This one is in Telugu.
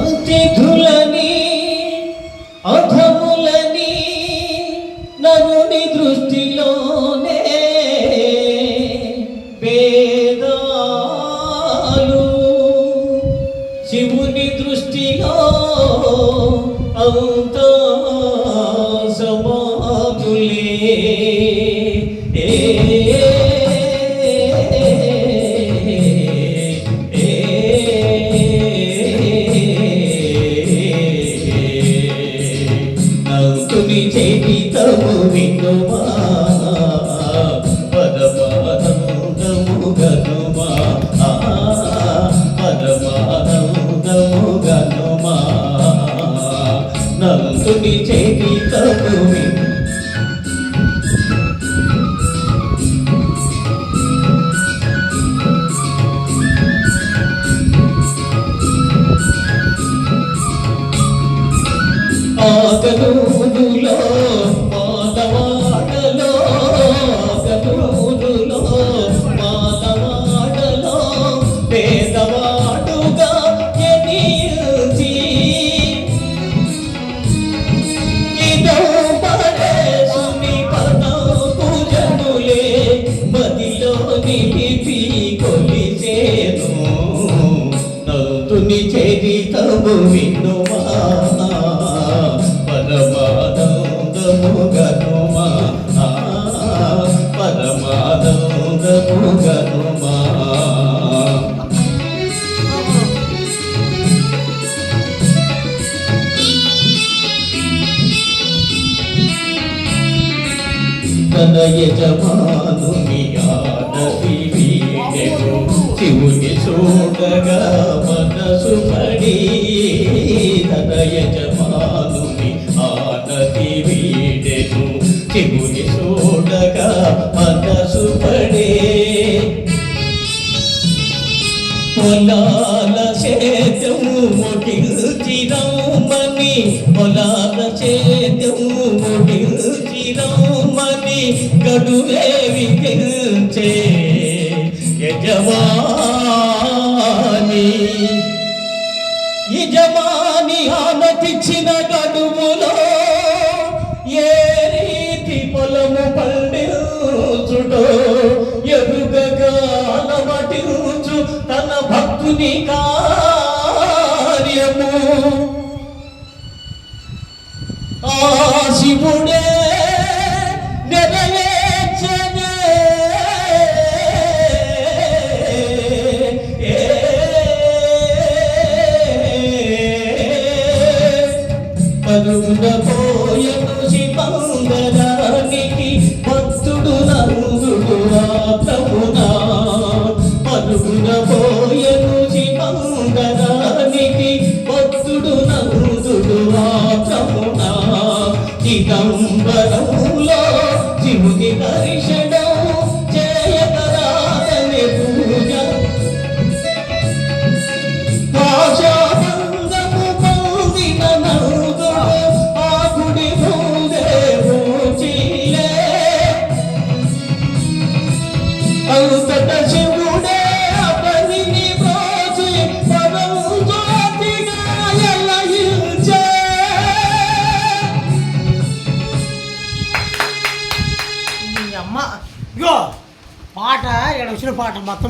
అతిథులని అధములని నరుని దృష్టిలోనే వేదాలు శివుని దృష్టిలో అంత నౌకుని చేతితము వినుమా గనుమా. గనుమా చేతితము విను ఆగనూరులో మానవాడలో ఆగనూరులో మానవాడలో పేదవాడుగా ఎనిల్చి ఇదో పరేసుని పదపు జనులే మదిలో నిలిపి కొలిచేను. నౌతుని చరితము వినుమా తన యజమానుని ఆనతి వీడెను శివుని చూడగా మనసు పడి తన యజమానుని ఆనతి వీడెను శివుని చూడగా మనసు పడే పొలాల చేతము ముడిచిరమని పొలాల చేతము ముడిచిరమని గడువే విధించే యజమాని యజమాని ఆనతిచ్చిన గడువు అగ్ని కార్యము. ఆ శివుడే భక్తుడు నందుడు ప్రభునా দাও వచ్చిన పాటలు మొత్తం